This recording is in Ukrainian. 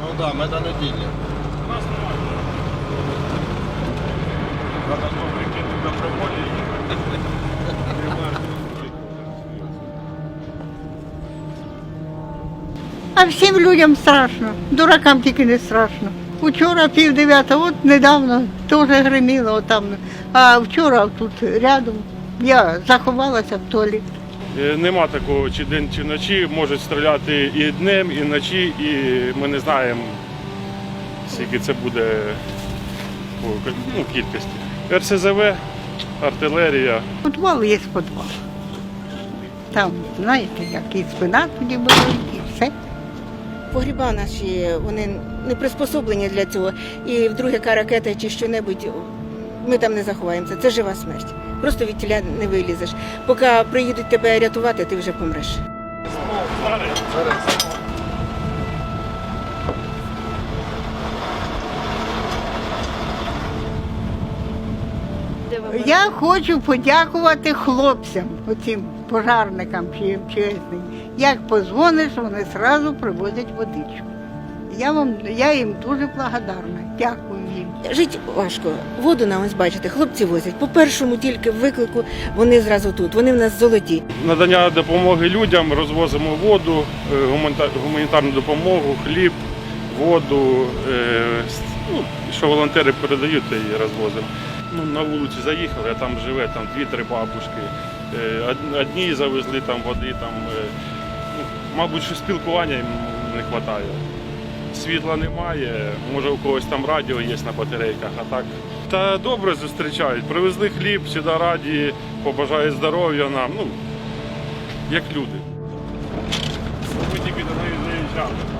Ну да, мета неділі. У нас немає. Треба приводі. А всім людям страшно, дуракам тільки не страшно. Учора пів дев'ятого, от недавно теж гриміло отам. А вчора тут рядом я заховалася в туалет. Е, Нема такого чи день, чи вночі. Можуть стріляти і днем, і вночі, і ми не знаємо, скільки це буде по ну, кількості. РСЗВ, артилерія. Підвал є підвал. Там, знаєте, як і спина тоді була, і все. Погріба наші вони не приспособлені для цього. І вдруге яка ракета чи що-небудь, ми там не заховаємося. Це жива смерть. Просто від тіля не вилізеш. Поки приїдуть тебе рятувати, ти вже помреш. Я хочу подякувати хлопцям, оцим пожарникам чи МЧСним. Як позвониш, вони одразу привозять водичку. Я вам я їм дуже благодарна. Дякую їм. Жить важко. Воду нам ось бачите, хлопці возять. По першому тільки виклику вони зразу тут. Вони в нас золоті. Надання допомоги людям, розвозимо воду, е, гуманітарну допомогу, хліб, воду. е, Ну, що волонтери передають, то і розвозимо. Ну, на вулицю заїхали, а там живе там дві-три бабушки. Е, Одні завезли там води, там, ну, мабуть, що спілкування їм не вистачає. Світла немає, може у когось там радіо є на батарейках, а так. Та добре зустрічають. Привезли хліб, сюди раді, побажають здоров'я нам. Ну, як люди. Ми тільки до неї заїжджали.